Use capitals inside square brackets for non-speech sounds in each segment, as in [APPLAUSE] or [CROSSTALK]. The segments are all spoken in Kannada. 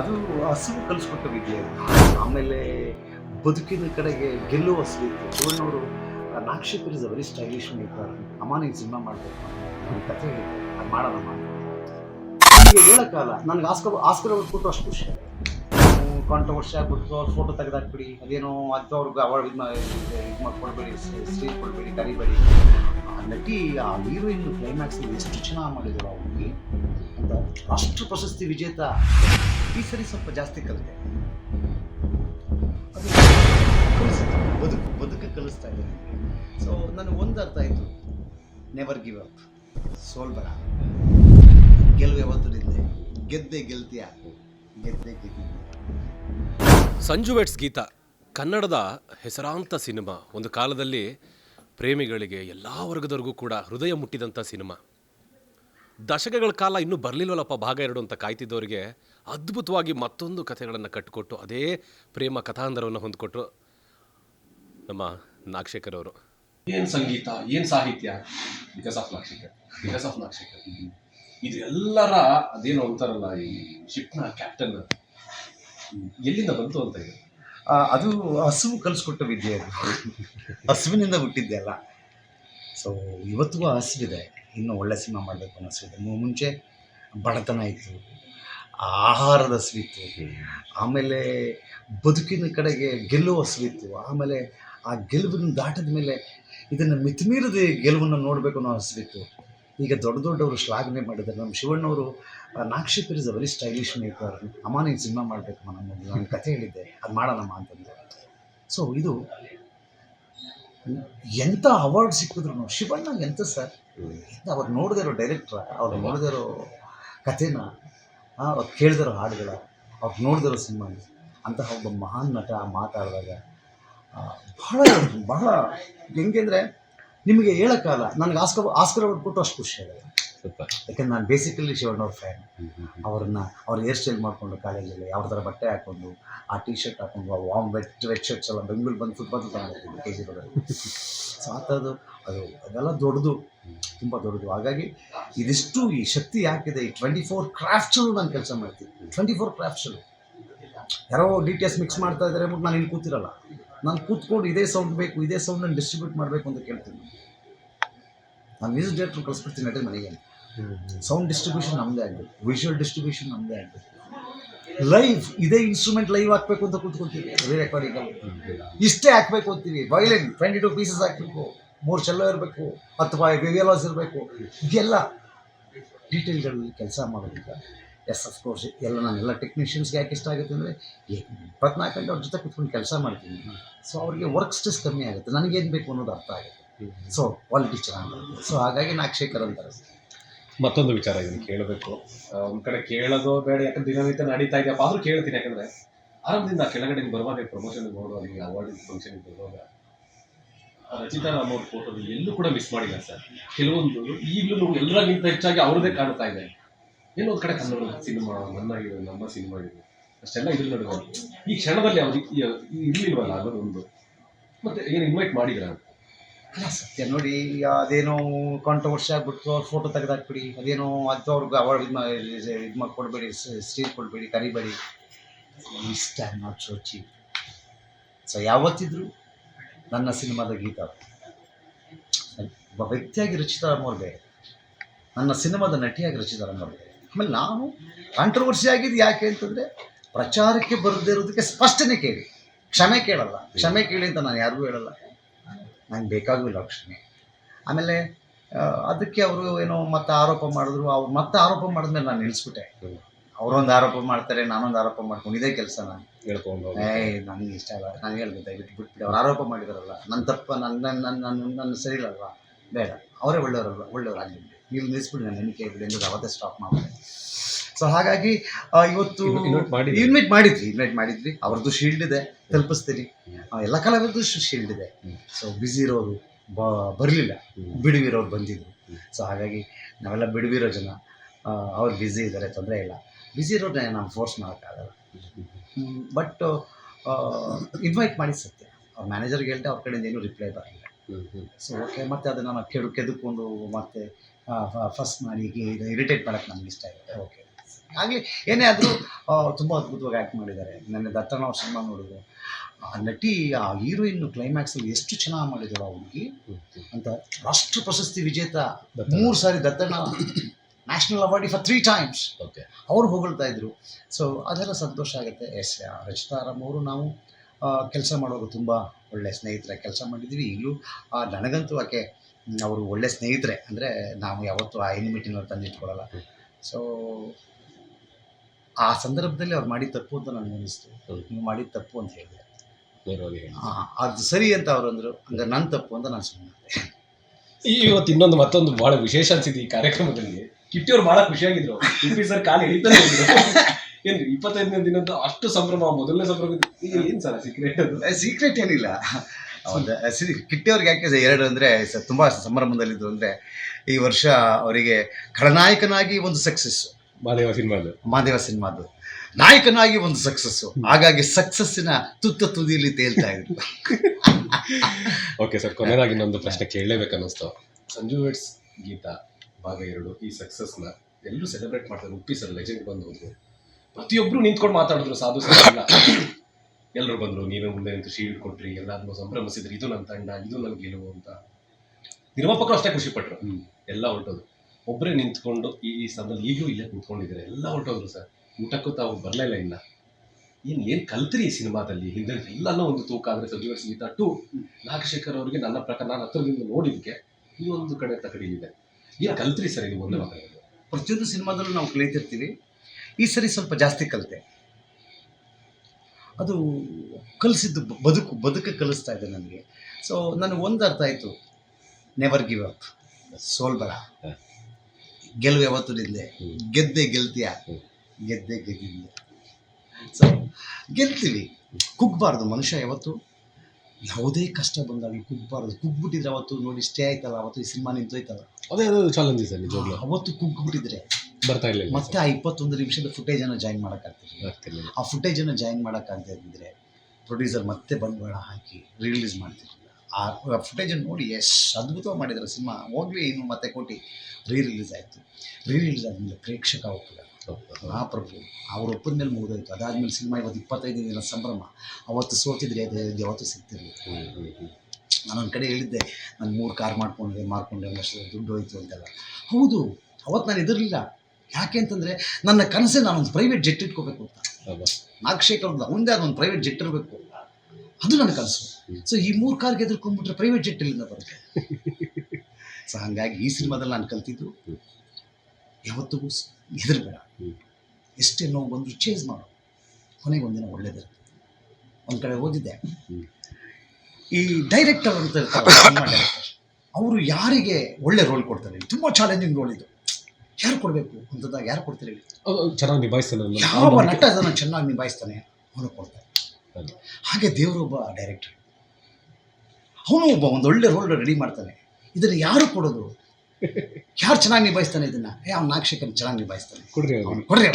ಅದು ಹಸಿವು ಕಲಿಸ್ಕೊಟ್ಟ ವಿದ್ಯೆ ಆಮೇಲೆ ಬದುಕಿನ ಕಡೆಗೆ ಗೆಲ್ಲುವ ಹಸಿವು ಇತ್ತು ಸುವರ್ಣವರು ನಾಕ್ಷಿಕರ್ ಇಸ್ ವೆರಿ ಸ್ಟೈಲಿಶ್ ಮೇಕರ್ ಅಮಾನಿಗೆ ಸಿನಿಮಾ ಮಾಡಬೇಕು ನನ್ನ ಕಥೆ ಹೇಳಿದ್ದೆ ಅದು ಮಾಡೋಣ ನನಗೆ ಹೇಳೋಕ್ಕಲ್ಲ ನನಗೆ ಆಸ್ಕರ್ ಆಸ್ಕರ್ ಅವ್ರು ಕೊಟ್ಟು ಅಷ್ಟು ಖುಷಿ. ಕಾಂಟ್ರವರ್ಸಿ ಆಗ್ಬಿಟ್ಟು ಅವ್ರ ಫೋಟೋ ತೆಗೆದಾಕ್ಬಿಡಿ. ಅದೇನೋ ಅದು ಅವ್ರಿಗೆ ಅವಾರ್ಡ್ ಇದು ಮಾಡ್ಕೊಳ್ಬೇಡಿ ಸ್ಟೇಜ್ ಕೊಡಬೇಡಿ, ಕರಿಬೇಡಿ. ಆ, ನಟಿ, ಆ, ಹೀರೋಯಿನ್ ಕ್ಲೈಮ್ಯಾಕ್ಸ್ ಎಷ್ಟು ಚೆನ್ನಾಗಿ ಮಾಡಿದ್ರು ಅಂತ ರಾಷ್ಟ್ರ ಪ್ರಶಸ್ತಿ ವಿಜೇತ ಈ ಸರಿ ಸ್ವಲ್ಪ ಜಾಸ್ತಿ ಕಲಿತೆ. ಅದು ಬದುಕು ಬದುಕು ಕಲಿಸ್ತಾ ಇದೆ ನನಗೆ ಸೊ ನನಗೆ ಒಂದು ಅರ್ಥ ಆಯಿತು. ನೆವರ್ ಗಿವ್ ಅಪ್ ಸೋಲ್ಬರ ಗೆಲುವು ಯಾವತ್ತೂ ನಿಂದೆ ಗೆದ್ದೆ ಗೆಲ್ತೀಯ? ಗೆದ್ದೆ ಗೆದ್ದೆ ಸಂಜು ವೆಟ್ಸ್ ಗೀತ, ಕನ್ನಡದ ಹೆಸರಾಂತ ಸಿನಿಮಾ. ಒಂದು ಕಾಲದಲ್ಲಿ ಪ್ರೇಮಿಗಳಿಗೆ ಎಲ್ಲ ವರ್ಗದವರೆಗೂ ಕೂಡ ಹೃದಯ ಮುಟ್ಟಿದಂಥ ಸಿನಿಮಾ. ದಶಕಗಳ ಕಾಲ ಇನ್ನೂ ಬರಲಿಲ್ವಲ್ಲಪ್ಪ ಭಾಗ ಎರಡು ಅಂತ ಕಾಯ್ತಿದ್ದವರಿಗೆ ಅದ್ಭುತವಾಗಿ ಮತ್ತೊಂದು ಕಥೆಗಳನ್ನು ಕಟ್ಟಿಕೊಟ್ಟು ಅದೇ ಪ್ರೇಮ ಕಥಾಂಧರವನ್ನು ಹೊಂದ್ಕೊಟ್ಟು ನಮ್ಮ ನಾಗಶೇಖರ್ ಅವರು. ಏನು ಸಂಗೀತ ಏನು ಸಾಹಿತ್ಯ? Because of Nagashekar. Because of Nagashekar. ಇದು ಎಲ್ಲರ ಅದೇನೋ ಅಂತಾರಲ್ಲ ಈ ಶಿಪ್ನ ಕ್ಯಾಪ್ಟನ್ ಎಲ್ಲಿಂದ ಬಂತು ಅಂತ ಇದು ಅದು ಹಸುವು ಕಲಿಸ್ಕೊಟ್ಟ ವಿದ್ಯೆ ಅದು. ಹಸುವಿನಿಂದ ಹುಟ್ಟಿದ್ದೆ ಅಲ್ಲ. ಸೊ ಇವತ್ತಿಗೂ ಹಸಿವಿದೆ. ಇನ್ನೂ ಒಳ್ಳೆ ಸಿನಿಮಾ ಮಾಡಬೇಕು ಅನ್ನೋ ಹಸಿವಿದೆ ಮುಂಚೆ ಬಡತನ ಇತ್ತು, ಆಹಾರದ ಹಸಿವಿತ್ತು ಆಮೇಲೆ ಬದುಕಿನ ಕಡೆಗೆ ಗೆಲ್ಲುವ ಹಸಿವಿತ್ತು ಆಮೇಲೆ ಆ ಗೆಲುವನ್ನು ದಾಟದ ಮೇಲೆ ಇದನ್ನು ಮಿತಿಮೀರಿದ ಗೆಲುವನ್ನು ನೋಡಬೇಕು ಅನ್ನೋ ಹಸಿವಿತ್ತು ಈಗ ದೊಡ್ಡ ದೊಡ್ಡವರು ಶ್ಲಾಘನೆ ಮಾಡಿದ್ದಾರೆ. ನಮ್ಮ ಶಿವಣ್ಣವರು ನಾಕ್ಷಿಕರ್ is a very stylish maker ಅಮ್ಮ, ನೀನು ಸಿನಿಮಾ ಮಾಡಬೇಕು ನಮ್ಮ ನಾನು ಕಥೆ ಹೇಳಿದ್ದೆ. ಅದು ಮಾಡೋಣಮ್ಮ ಅಂತಂದು ಸೊ ಇದು ಎಂಥ ಅವಾರ್ಡ್ ಸಿಕ್ಕಿದ್ರು ಶಿವಣ್ಣ ಎಂತ ಸರ್ ಅವ್ರು ನೋಡಿದಿರೋ ಡೈರೆಕ್ಟ್ರ ಅವ್ರು ನೋಡಿದಿರೋ ಕಥೆನ ಅವ್ರು ಕೇಳಿದಿರೋ ಹಾಡುಗಳ, ಅವ್ರು ನೋಡಿದಿರೋ ಸಿನಿಮಾ, ಅಂತಹ ಒಬ್ಬ ಮಹಾನ್ ನಟ ಮಾತಾಡಿದಾಗ ಬಹಳ ಬಹಳ ಹೆಂಗೆ ಅಂದರೆ ನಿಮಗೆ ಹೇಳೋಕ್ಕಾಗಲ್ಲ. ನನಗೆ ಆಸ್ಕರ್ ಆಸ್ಕರ್ ಅವ್ರು ಕೊಟ್ಟು ಅಷ್ಟು ಖುಷಿ ಆಗಿದೆ ಯಾಕಂದ್ರೆ ನಾನು ಬೇಸಿಕಲಿ ಶಿವಣ್ಣವ್ರ ಫ್ಯಾನ್ ಅವ್ರನ್ನ ಅವ್ರ ಹೇರ್ ಸ್ಟೈಲ್ ಮಾಡಿಕೊಂಡು ಕಾಲೇಜಲ್ಲಿ ಯಾವ ಥರ ಬಟ್ಟೆ ಹಾಕೊಂಡು ಆ ಟಿ ಶರ್ಟ್ ಹಾಕೊಂಡು ಆ ವಾಮ್ ವೆಟ್ ವೆಟ್ ಶರ್ಟ್ಸ್ ಎಲ್ಲ ಬೆಂಗಳೂರು ಬಂದು ಫುಟ್ಬಾಲ್ ತಗೊಂಡಿರ್ತೀನಿ ಕೆ ಜಿ ರೋಡಲ್ಲಿ ಸೊ ಆ ಥರದ್ದು ಅದು ಅದೆಲ್ಲ ದೊಡ್ಡದು ತುಂಬ ದೊಡ್ಡದು. ಹಾಗಾಗಿ ಇದಿಷ್ಟು ಈ ಶಕ್ತಿ ಯಾಕಿದೆ ಈ ಟ್ವೆಂಟಿ ಫೋರ್ ಕ್ರಾಫ್ಟ್ಸಲ್ಲೂ ನಾನು ಕೆಲಸ ಮಾಡ್ತೀನಿ. ಟ್ವೆಂಟಿ ಫೋರ್ ಕ್ರಾಫ್ಟ್ಸಲ್ಲೂ ಯಾರೋ ಡಿ ಟಿ ಎಸ್ ಮಿಕ್ಸ್ ಮಾಡ್ತಾ ಇದ್ದಾರೆ ಅಂದ್ಬಿಟ್ಟು ನಾನು ಇಲ್ಲಿ ಕೂತಿರಲ್ಲ. ನಾನು ಕೂತ್ಕೊಂಡು ಇದೇ ಸೌಂಡ್ ಬೇಕು ಇದೇ ಸೌಂಡನ್ನು ಡಿಸ್ಟ್ರಿಬ್ಯೂಟ್ ಮಾಡಬೇಕು ಅಂತ ಕೇಳ್ತೀನಿ. ನಾನು ಮ್ಯೂಸಿಕ್ ಡೈರೆಕ್ಟ್ರ್ ಕಳಿಸ್ಬಿಡ್ತೀನಿ ಅಂದರೆ ಮನೆಗೆ ಸೌಂಡ್ ಡಿಸ್ಟ್ರಿಬ್ಯೂಷನ್ ನಮ್ಮದೇ ಆಗಬೇಕು. ವಿಷುವಲ್ ಡಿಸ್ಟ್ರಿಬ್ಯೂಷನ್ ನಮ್ಮದೇ ಆಗಬೇಕು. ಲೈವ್ ಇದೇ ಇನ್ಸ್ಟ್ರೂಮೆಂಟ್ ಲೈವ್ ಹಾಕ್ಬೇಕು ಅಂತ ಕೂತ್ಕೊಳ್ತೀವಿ. ರೀ ರೆಕಾರ್ಡಿಂಗ್ ಇಷ್ಟೇ ಹಾಕ್ಬೇಕು ಅಂತೀವಿ. ವೈಲಿನ್ ಟ್ವೆಂಟಿ ಟು ಪೀಸಸ್ ಹಾಕಬೇಕು. ಮೂರು ಚೆಲ್ಲೋ ಇರಬೇಕು. ಹತ್ತು ಬಾಯ್ ವಿವಿಯಲಾಸ್ ಇರಬೇಕು. ಇದೆಲ್ಲ ಡೀಟೇಲ್ಗಳಲ್ಲಿ ಕೆಲಸ ಮಾಡೋದಿಲ್ಲ ಎಸ್ ಅಫ್ಕೋರ್ಸ್ ಎಲ್ಲ ನಾನೆಲ್ಲ ಟೆಕ್ನಿಷಿಯನ್ಸ್ಗೆ ಯಾಕೆ ಇಷ್ಟ ಆಗುತ್ತೆ ಅಂದರೆ ಇಪ್ಪತ್ನಾಲ್ಕು ಗಂಟೆ ಅವ್ರ ಜೊತೆ ಕುತ್ಕೊಂಡು ಕೆಲಸ ಮಾಡ್ತೀನಿ. ಸೊ ಅವರಿಗೆ ವರ್ಕ್ ಸ್ಟ್ರೆಸ್ ಕಮ್ಮಿ ಆಗುತ್ತೆ. ನನಗೇನು ಬೇಕು ಅನ್ನೋದು ಅರ್ಥ ಆಗುತ್ತೆ. ಸೊ ಕ್ವಾಲಿಟಿ ಚೆನ್ನಾಗಿರುತ್ತೆ ಸೊ ಹಾಗಾಗಿ ನಾಗಶೇಖರ್ ಅಂತಾರೆ. ಮತ್ತೊಂದು ವಿಚಾರ ಇದನ್ನು ಕೇಳಬೇಕು. ಒಂದ್ ಕಡೆ ಕೇಳೋದು ಬೇಡ, ಯಾಕಂದ್ರೆ ದಿನನಿತ್ಯ ನಡೀತಾ ಇದೆಯಪ್ಪ ಆದ್ರೂ ಕೇಳ್ತೀನಿ, ಯಾಕಂದ್ರೆ ಆರಂಭದಿಂದ ಕೆಳಗಡೆ ಬರುವಾಗ ಪ್ರಮೋಷನ್ ನೋಡುವಾಗ ಈಗ ಅವಾರ್ಡ್ ಫಂಕ್ಷನ್ ಬರುವಾಗ ರಚಿತಾ ರಾಮ್ ಅವ್ರ ಫೋಟೋ ಎಲ್ಲೂ ಕೂಡ ಮಿಸ್ ಮಾಡಿಲ್ಲ ಸರ್. ಕೆಲವೊಂದು ಈಗಲೂ ಎಲ್ಲರಿಗಿಂತ ಹೆಚ್ಚಾಗಿ ಅವ್ರದೇ ಕಾಣ್ತಾ ಇದೆ. ಏನೋ ಒಂದ್ ಕಡೆ ಕನ್ನಡ ಸಿನಿಮಾ, ನನ್ನ ಇದು ನಮ್ಮ ಸಿನಿಮಾ ಇದು. ಅಷ್ಟೆಲ್ಲ ಇದ್ರ ನಡುವೆ ಈ ಕ್ಷಣದಲ್ಲಿ ಅವ್ರಿಗೆ ಇರ್ಲಿಲ್ವಲ್ಲ ಅನ್ನೋದೊಂದು. ಮತ್ತೆ ಏನು ಇನ್ವೈಟ್ ಮಾಡಿದ್ರ? ಸತ್ಯ ನೋಡಿ ಅದೇನೋ ಕಾಂಟ್ರವರ್ಸಿ ಆಗಿಬಿಟ್ಟು ಅವ್ರ ಫೋಟೋ ತೆಗೆದಾಕ್ಬಿಡಿ, ಅದೇನೋ ಅದು ಅವ್ರಿಗೆ ಅವಾರ್ಡ್ ಇದು ಇದು ಮಾಡಿ ಕೊಡಬೇಡಿ ಸ್ಟೀಲ್ ಕೊಡಬೇಡಿ, ಕರಿಬೇಡಿ. ಇಷ್ಟ ನಾಟ್ ಸೋ ಚೀಪ್ ಸೊ ಯಾವತ್ತಿದ್ರು ನನ್ನ ಸಿನಿಮಾದ ಗೀತ ಒಬ್ಬ ವ್ಯಕ್ತಿಯಾಗಿ ರಚಿತಾರ ನನ್ನ ಸಿನಿಮಾದ ನಟಿಯಾಗಿ ರಚಿತಾರ ಅವ್ರು ಆಮೇಲೆ ನಾನು ಕಾಂಟ್ರವರ್ಸಿ ಆಗಿದ್ದು ಯಾಕೆ ಅಂತಂದರೆ, ಪ್ರಚಾರಕ್ಕೆ ಬರದೇ ಇರೋದಕ್ಕೆ ಸ್ಪಷ್ಟನೆ ಕೇಳಿ. ಕ್ಷಮೆ ಕೇಳಲ್ಲ. ಕ್ಷಮೆ ಕೇಳಿ ಅಂತ ನಾನು ಯಾರಿಗೂ ಹೇಳಲ್ಲ. ನಂಗೆ ಬೇಕಾಗಿಲ್ಲ ಲಕ್ಷ್ಮಿ ಆಮೇಲೆ ಅದಕ್ಕೆ ಅವರು ಏನೋ ಮತ್ತೆ ಆರೋಪ ಮಾಡಿದ್ರು. ಅವ್ರು ಮತ್ತೆ ಆರೋಪ ಮಾಡಿದ್ಮೇಲೆ ನಾನು ನಿಲ್ಲಿಸ್ಬಿಟ್ಟೆ ಅವರೊಂದು ಆರೋಪ ಮಾಡ್ತಾರೆ ನಾನೊಂದು ಆರೋಪ ಮಾಡ್ಕೊಂಡು ಇದೇ ಕೆಲಸ ನಾನು. ಹೇಳ್ಕೊಂಡು ಏಯ್ ನನಗೆ ಇಷ್ಟ ಇಲ್ಲ. ನಾನು ಹೇಳ್ಬೋದು ದಯವಿಟ್ಟು ಬಿಟ್ಬಿಟ್ಟು ಅವ್ರು ಆರೋಪ ಮಾಡಿದಾರಲ್ಲ. ನನ್ನ ತಪ್ಪ ನನ್ನ ನನ್ನ ನನ್ನ ನನ್ನ ಸರಿ ಇಲ್ಲಲ್ವ ಬೇಡ. ಅವರೇ ಒಳ್ಳೆಯವರಲ್ವ? ಒಳ್ಳೆಯವರಾಗಲಿ ನೀವು ನಿಲ್ಲಿಸ್ಬಿಡಿ ನನ್ನ ಎಣಿಕೆ ಬಿಡಿ ಅಂದ್ರೆ ಅವತ್ತೇ ಸ್ಟಾಪ್ ಮಾಡಿದೆ ಸೊ ಹಾಗಾಗಿ ಇವತ್ತು ಇನ್ವೈಟ್ ಮಾಡಿದ್ರಿ? ಇನ್ವೈಟ್ ಮಾಡಿದ್ವಿ ಇನ್ವೈಟ್ ಮಾಡಿದ್ವಿ. ಅವ್ರದ್ದು ಶೀಲ್ಡ್ ಇದೆ ತಲುಪಿಸ್ತೀನಿ. ಎಲ್ಲ ಕಲಾವಿದ್ದು ಶೀಲ್ಡ್ ಇದೆ. ಸೊ ಬ್ಯುಸಿ ಇರೋರು ಬ ಬರಲಿಲ್ಲ. ಬಿಡುವಿರೋರು ಬಂದಿದ್ರು. ಸೊ ಹಾಗಾಗಿ ನಾವೆಲ್ಲ ಬಿಡುವಿರೋ ಜನ ಅವ್ರು ಬ್ಯುಸಿ ಇದ್ದಾರೆ ತೊಂದರೆ ಇಲ್ಲ. ಬ್ಯುಸಿ ಇರೋದನ್ನ ನಾವು ಫೋರ್ಸ್ ಮಾಡೋಕ್ಕಾಗಲ್ಲ ಬಟ್ ಇನ್ವೈಟ್ ಮಾಡಿ ಸತ್ಯ. ಅವ್ರ ಮ್ಯಾನೇಜರ್ಗೆ ಹೇಳ್ದೆ ಅವ್ರ ಕಡೆಯಿಂದ ಏನೂ ರಿಪ್ಲೈ ಬರಲಿಲ್ಲ. ಸೊ ಓಕೆ ಮತ್ತೆ ಅದನ್ನು ಕೆಡು ಕೆದಕೊಂಡು ಮತ್ತೆ ಫಸ್ಟ್ ಮಾಡಿ ಇರಿಟೇಟ್ ಮಾಡೋಕ್ಕೆ ನಮ್ಗೆ ಇಷ್ಟ ಇದೆ ಓಕೆ ಆಗಲಿ ಏನೇ ಆದರೂ ತುಂಬ ಅದ್ಭುತವಾಗಿ ಆ್ಯಕ್ಟ್ ಮಾಡಿದ್ದಾರೆ. ನನ್ನ ದತ್ತನ ಅವ್ರ ಸಿನಿಮಾ ನೋಡಿದ್ರು. ಆ ನಟಿ ಆ ಹೀರೋಯಿನ್ ಕ್ಲೈಮ್ಯಾಕ್ಸಲ್ಲಿ ಎಷ್ಟು ಚೆನ್ನಾಗಿ ಮಾಡಿದ್ರು ಆ ಹುಡುಗಿ ಅಂತ ರಾಷ್ಟ್ರ ಪ್ರಶಸ್ತಿ ವಿಜೇತ. ಮೂರು ಸಾರಿ Dattanna national award for three times okay ಅವ್ರು ಹೊಗಳ್ತಾ ಇದ್ರು. ಸೊ ಅದೆಲ್ಲ ಸಂತೋಷ ಆಗುತ್ತೆ. ಎಸ್ ರಚಿತಾ ರಾಮ್ ಅವರು ನಾವು ಕೆಲಸ ಮಾಡೋರು ತುಂಬ ಒಳ್ಳೆ ಸ್ನೇಹಿತರ ಕೆಲಸ ಮಾಡಿದ್ವಿ. ಈಗಲೂ ನನಗಂತೂ ಆಕೆ ಅವರು ಒಳ್ಳೆ ಸ್ನೇಹಿತರೆ. ಅಂದರೆ ನಾವು ಯಾವತ್ತೂ ಆ ಎನಿಮಿಟಿನ ತಂದಿಟ್ಕೊಳ್ಳಲ್ಲ ಸೊ ಆ ಸಂದರ್ಭದಲ್ಲಿ ಅವ್ರು ಮಾಡಿದ ತಪ್ಪು ಅಂತ ನನಗೆ ಅನಿಸ್ತು. ನೀವು ಮಾಡಿದ ತಪ್ಪು ಅಂತ ಹೇಳಿದೆ. ಆ, ಅದು ಸರಿ ಅಂತ ಅವ್ರು ಅಂದರು. ಹಂಗ ನನ್ನ ತಪ್ಪು ಅಂತ ನಾನು ಸುಮ್ಮನೆ ಈ ಇವತ್ತು ಇನ್ನೊಂದು ಮತ್ತೊಂದು ಬಹಳ ವಿಶೇಷ ಅನ್ಸಿದೆ ಈ ಕಾರ್ಯಕ್ರಮದಲ್ಲಿ. ಕಿಟ್ಟಿಯವ್ರು ಬಹಳ ಖುಷಿಯಾಗಿದ್ರು. ಕಿಟ್ಟಿ ಸರ್ ಕಾಲು ಹಿಡಿತಾನೆ ಏನು ಏನ್ರಿ ಇಪ್ಪತ್ತೈದನೇ ದಿನದ ಅಷ್ಟು ಸಂಭ್ರಮ ಮೊದಲನೇ ಸಂಭ್ರಮ ಏನ್ ಸರ್ ಸೀಕ್ರೆಟ್ ಸೀಕ್ರೆಟ್ ಏನಿಲ್ಲ. ಒಂದು ಸರಿ ಕಿಟ್ಟಿಯವ್ರಿಗೆ ಯಾಕೆ ಎರಡು ಅಂದರೆ ತುಂಬ ಸಂಭ್ರಮದಲ್ಲಿದ್ದು ಅಂದರೆ ಈ ವರ್ಷ ಅವರಿಗೆ ಖಳನಾಯಕನಾಗಿ ಒಂದು ಸಕ್ಸಸ್ಸು ಮಾದೇವ ಸಿನಿಮಾದು. ಮಾದೇವ ಸಿನಿಮಾದು. ನಾಯಕನಾಗಿ ಒಂದು ಸಕ್ಸಸ್ಸು ಹಾಗಾಗಿ ಸಕ್ಸಸ್ಸಿನ ತುತ್ತ ತುದಿಯಲ್ಲಿ ತೇಲ್ತಾ ಇದ್ರು ಓಕೆ [LAUGHS] ಸರ್ ಕೊನೆಯದಾಗಿ ಇನ್ನೊಂದು ಪ್ರಶ್ನೆ ಕೇಳಲೇಬೇಕು ಅನ್ನಿಸ್ತು. ಸಂಜು ವೆಟ್ಸ್ ಗೀತ ಭಾಗ ಎರಡು ಈ ಸಕ್ಸಸ್ನ ಎಲ್ಲರೂ ಸೆಲೆಬ್ರೇಟ್ ಮಾಡ್ತಾರೆ ಉಪ್ಪಿ ಸರ್ ಲೆಜೆಂಡ್ ಬಂದು ಹೋದ್ರು. ಪ್ರತಿಯೊಬ್ರು ನಿಂತ್ಕೊಂಡು ಮಾತಾಡಿದ್ರು ಸಾಧು ಸರ್ ಎಲ್ಲ. [COUGHS] ಎಲ್ಲರೂ ಬಂದ್ರು ನೀವೇ ಮುಂದೆ ನಿಂತು ಶೀಲ್ಡ್ ಕೊಟ್ರಿ ಎಲ್ಲಾರನ್ನೂ ಸಂಭ್ರಮಿಸಿದ್ರಿ ಇದು ನನ್ನ ತಂಡ ಇದು ನನ್ನ ಗೆಲುವು ಅಂತ. ನಿರ್ಮಾಪಕರು ಅಷ್ಟೇ ಖುಷಿ ಪಟ್ರು. ಎಲ್ಲ ಹೊರಟೋದು ಒಬ್ಬರೇ ನಿಂತ್ಕೊಂಡು ಈ ಈ ಸ್ಥಾನದಲ್ಲಿ ಈಗಲೂ ಇಲ್ಲೇ ನಿಂತ್ಕೊಂಡಿದ್ದಾರೆ ಎಲ್ಲ ಹೊರಟೋದ್ರು ಸರ್. ಊಟಕ್ಕೂ ತಾವು ಬರಲೇ ಇಲ್ಲ. ಇನ್ನ ಏನು ಏನು ಕಲ್ತ್ರಿ ಈ ಸಿನಿಮಾದಲ್ಲಿ? ಹಿಂದೆ ಎಲ್ಲನೂ ಒಂದು ತೂಕ ಆದರೆ ಸಂಜೀವ ಗೀತಾ ಟು ನಾಗಶೇಖರ್ ಅವರಿಗೆ ನನ್ನ ಪ್ರಕಾರ ನಾನು ಹತ್ರದಿಂದ ನೋಡಿದ್ದಕ್ಕೆ ಈ ಒಂದು ಕಡೆ ತಕಡಿಯಿದೆ ಏನು ಕಲ್ತ್ರಿ ಸರ್ ಇದು ಒಂದೇ ಮಾತಾಡೋದು ಪ್ರತಿಯೊಂದು ಸಿನಿಮಾದಲ್ಲೂ ನಾವು ಕಲಿತಿರ್ತೀವಿ. ಈ ಸರಿ ಸ್ವಲ್ಪ ಜಾಸ್ತಿ ಕಲಿತೆ. ಅದು ಕಲಿಸಿದ್ದು ಬದುಕು ಬದುಕು ಕಲಿಸ್ತಾ ಇದೆ ನನಗೆ. ಸೊ ನನಗೆ ಒಂದು ಅರ್ಥ ಆಯಿತು ನೆವರ್ ಗಿವ್ ಅಪ್ ಸೋಲ್ಬರ. ಗೆಲುವು ಯಾವತ್ತು ನಿಂದೆ. ಗೆದ್ದೆ ಗೆಲ್ತೀಯ. ಗೆದ್ದೆ ಗೆದ್ದಿದ್ದೆ. ಸೊ ಗೆಲ್ತೀವಿ. ಕುಗ್ಬಾರ್ದು ಮನುಷ್ಯ ಯಾವತ್ತು. ಯಾವುದೇ ಕಷ್ಟ ಬಂದಾಗ ಕುಗ್ಬಾರ್ದು. ಕುಗ್ಬಿಟ್ಟಿದ್ರೆ ಅವತ್ತು ನೋಡಿ ಸ್ಟೇ ಆಯ್ತಲ್ಲ ಅವತ್ತು ಈ ಸಿನಿಮಾ ನಿಂತೋಯ್ತಲ್ಲ. ಅದೇ ಅದು ಚಾಲೆಂಜ್ ಸರ್ ನಿಜವಾಗ್ಲೂ ಅವತ್ತು ಕುಗ್ಬಿಟ್ಟಿದ್ರೆ. ಬರ್ತಾ ಇಲ್ಲ ಮತ್ತೆ ಆ ಇಪ್ಪತ್ತೊಂದು ನಿಮಿಷದ ಫುಟೇಜ್ ಅನ್ನು ಜಾಯಿನ್ ಮಾಡೋಕ್ಕಾಗ್ತಿರ್ಲಿಲ್ಲ. ಆ ಫುಟೇಜನ್ನು ಜಾಯಿನ್ ಮಾಡೋಕ್ಕಾಗದೇ ಇದ್ದಿದ್ರೆ ಪ್ರೊಡ್ಯೂಸರ್ ಮತ್ತೆ ಬಂಡವಾಳ ಹಾಕಿ ರಿಲೀಸ್ ಮಾಡ್ತಿರ್ಲಿಲ್ಲ ಆ ಫುಟೇಜನ್ನು ನೋಡಿ ಎಷ್ಟು ಅದ್ಭುತವಾಗಿ ಮಾಡಿದ್ದಾರೆ ಸಿನಿಮಾ. ಹೋಗ್ಲಿ ಇನ್ನು ಮತ್ತೆ ಕೋಟಿ. ರೀ ರಿಲೀಸ್ ಆಯಿತು. ರೀ ರಿಲೀಸ್ ಆದಮೇಲೆ ಪ್ರೇಕ್ಷಕ ಒಪ್ಪಿದ. ಆ ಪ್ರಭು ಅವರ ಒಪ್ಪಿದ ಮೇಲೆ ಮುಗಿದೋಯ್ತು. ಅದಾದಮೇಲೆ ಸಿನಿಮಾ ಇವತ್ತು ಇಪ್ಪತ್ತೈದು ದಿನ ಸಂಭ್ರಮ. ಅವತ್ತು ಸೋತಿದ್ರೆ ಅದು ಯಾವತ್ತೂ ಸಿಗ್ತಿರಲಿಲ್ಲ. ನಾನು ಒಂದು ಕಡೆ ಹೇಳಿದ್ದೆ ನಾನು ಮೂರು ಕಾರ್ ಮಾಡ್ಕೊಂಡೆ ಮಾರ್ಕೊಂಡೆ ಒಂದಷ್ಟು ದುಡ್ಡು ಹೋಯ್ತು ಅಂತೆಲ್ಲ. ಹೌದು ಅವತ್ತು ನಾನು ಎದುರಲಿಲ್ಲ ಯಾಕೆ ಅಂತಂದರೆ ನನ್ನ ಕನಸೇ ನಾನೊಂದು ಪ್ರೈವೇಟ್ ಜೆಟ್ ಇಟ್ಕೋಬೇಕು ಅಂತ. ನಾಗಶೇಖರ್ ಒಂದೇ ಅದೊಂದು ಪ್ರೈವೇಟ್ ಜೆಟ್ ಇರಬೇಕು. ಅದು ನನ್ನ ಕನಸು. ಸೊ ಈ ಮೂರು ಕಾರ್ಗೆ ಎದುರ್ಕೊಂಡ್ಬಿಟ್ರೆ ಪ್ರೈವೇಟ್ ಜೆಟ್ ಇಲ್ಲಿಂದ ಬರುತ್ತೆ. ಸೊ ಹಾಗಾಗಿ ಈ ಸಿನಿಮಾದಲ್ಲಿ ನಾನು ಕಲ್ತಿದ್ದು. ಯಾವತ್ತಿಗೂ ಹೆದರ್ಬೇಡ. ಎಷ್ಟೇ ನೋವು ಬಂದರೂ ಚೇಂಜ್ ಮಾಡು. ಕೊನೆಗೆ ಒಂದಿನ ಒಳ್ಳೇದಿರುತ್ತೆ. ಒಂದು ಕಡೆ ಓದಿದ್ದೆ. ಈ ಡೈರೆಕ್ಟರ್ ಅಂತ ಅವರು ಯಾರಿಗೆ ಒಳ್ಳೆ ರೋಲ್ ಕೊಡ್ತಾರೆ? ತುಂಬ ಚಾಲೆಂಜಿಂಗ್ ರೋಲ್ ಇದು. ಯಾರು ಕೊಡಬೇಕು ಅಂತದಾಗ ಯಾರು ಕೊಡ್ತಾರೆ ಚೆನ್ನಾಗಿ ನಿಭಾಯಿಸ್ತಾನೆ ಯಾವ ನಟ ಅದನ್ನು ಚೆನ್ನಾಗಿ ನಿಭಾಯಿಸ್ತಾನೆ? ಅವನು ಕೊಡ್ತಾನೆ ಹೌದು. ಹಾಗೆ ದೇವರೊಬ್ಬ ಡೈರೆಕ್ಟರ್ ಅವನು ಒಬ್ಬ ಒಂದು ಒಳ್ಳೆ ರೋಲ್ ರೆಡಿ ಮಾಡ್ತಾನೆ. ಇದನ್ನು ಯಾರು ಕೊಡೋದು? ಯಾರು ಚೆನ್ನಾಗಿ ನಿಭಾಯಿಸ್ತಾನೆ ಇದನ್ನ? ಏ ಅವ್ನು ನಾಗಶೇಖರ್ ಚೆನ್ನಾಗಿ ನಿಭಾಯಿಸ್ತಾನೆ. ಕೊಡ್ರಿ ಅವನು ಕೊಡ್ರಿ.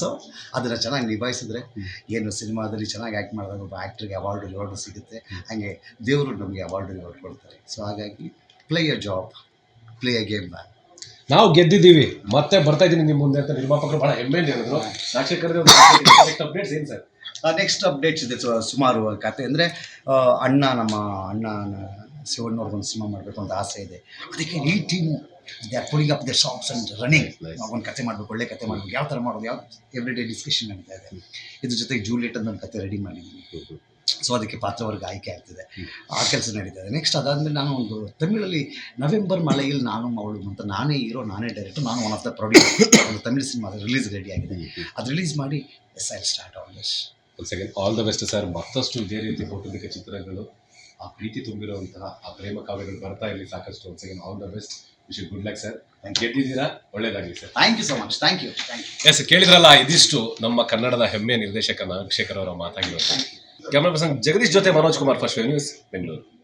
ಸೊ ಅದನ್ನು ಚೆನ್ನಾಗಿ ನಿಭಾಯಿಸಿದ್ರೆ ಏನು ಸಿನಿಮಾದಲ್ಲಿ ಚೆನ್ನಾಗಿ ಆ್ಯಕ್ಟ್ ಮಾಡಿದಾಗ ಒಬ್ಬ ಆ್ಯಕ್ಟ್ರಿಗೆ ಅವಾರ್ಡ್ ರಿವಾರ್ಡು ಸಿಗುತ್ತೆ. ಹಾಗೆ ದೇವರು ನಮಗೆ ಅವಾರ್ಡ್ ರಿವಾರ್ಡ್ ಕೊಡ್ತಾರೆ. ಸೊ ಹಾಗಾಗಿ play a job play a game back ನಾವು ಗೆದ್ದಿದ್ದೀವಿ. ಮತ್ತೆ ಬರ್ತಾ ಇದ್ದೀನಿ ನಿಮ್ಮ ಮುಂದೆ ಅಂತ ನಿರ್ಮಾಪಕರು ಬಹಳ ಹೆಮ್ಮೆ ಹೇಳಿದ್ರು. ನೆಕ್ಸ್ಟ್ ಅಪ್ಡೇಟ್ಸ್ ಏನು ಸರ್? ನೆಕ್ಸ್ಟ್ ಅಪ್ಡೇಟ್ಸ್ ಇದೆ ಸು- ಸುಮಾರು ಕತೆ. ಅಂದರೆ ಅಣ್ಣ ನಮ್ಮ ಅಣ್ಣ ಶಿವಣ್ಣವ್ರಿಗೊಂದು ಸಿನಿಮಾ ಮಾಡಬೇಕು ಅಂತ ಆಸೆ ಇದೆ. ಅದಕ್ಕೆ ಈ team they are pulling up the shops and running. ಒಂದು ಕತೆ ಮಾಡಬೇಕು ಒಳ್ಳೆ ಕತೆ ಮಾಡಬೇಕು. ಯಾವ ಥರ ಮಾಡೋದು? ಯಾವ ಎವ್ರಿ ಡೇ ಡಿಸ್ಕಷನ್ ನಡೀತಾ ಇದೆ. ಇದ್ರ ಜೊತೆಗೆ ಜೂಲಿಯಟ್ ಅಂತ ಒಂದು ಕತೆ ರೆಡಿ ಮಾಡಿದ್ದೀನಿ. ಸೊ ಅದಕ್ಕೆ ಪಾತ್ರವರ್ಗ ಆಯ್ಕೆ ಆಗ್ತದೆ. ಆ ಕೆಲಸ ನಡೀತದೆ. ಇದೆ ನೆಕ್ಸ್ಟ್ ಅದಾದಮೇಲೆ ನಾನು ಒಂದು ತಮಿಳಲ್ಲಿ ನವೆಂಬರ್ ಮಳೆಯಲ್ಲಿ ನಾನು ಅವಳು ಅಂತ ನಾನೇ ಇರೋ ನಾನೇ ಡೈರೆಕ್ಟರ್ ನಾನು ಒನ್ ಆಫ್ ದ ಪ್ರೊಡ್ಯೂಸರ್ ಒಂದು ತಮಿಳ್ ಸಿನಿಮಾ ರಿಲೀಸ್ ರೆಡಿ ಆಗಿದೆ. ಅದು ರಿಲೀಸ್ ಮಾಡಿ yes I start on this. ಒಂದು second all the best sir ಮತ್ತಷ್ಟು ಇದೇ ರೀತಿ ಕೌಟುಂಬಿಕ ಚಿತ್ರಗಳು ಆ ಪ್ರೀತಿ ತುಂಬಿರುವಂತಹ ಆ ಪ್ರೇಮ ಕಾವ್ಯಗಳು ಬರ್ತಾ ಇರಲಿ ಸಾಕಷ್ಟು. ಒಂದು second all the best wish good luck sir ಗೆದ್ದಿದ್ದೀರಾ? ಒಳ್ಳೇದಾಗಲಿ sir thank you so much thank you thank you yes ಕೇಳಿದ್ರಲ್ಲ ಇದಿಷ್ಟು ನಮ್ಮ ಕನ್ನಡದ ಹೆಮ್ಮೆ ನಿರ್ದೇಶಕ ನಾಗಶೇಖರ್ ಅವರ ಮಾತಾಗಿರೋದು. ಕ್ಯಾಮ್ರಾ ಪರ್ಸನ್ ಜಗದೀಶ್ ಜೊತೆ ಮನೋಜ್ ಕುಮಾರ್ ಫಸ್ಟ್ ನ್ಯೂಸ್ ಬೆಂಗಳೂರು.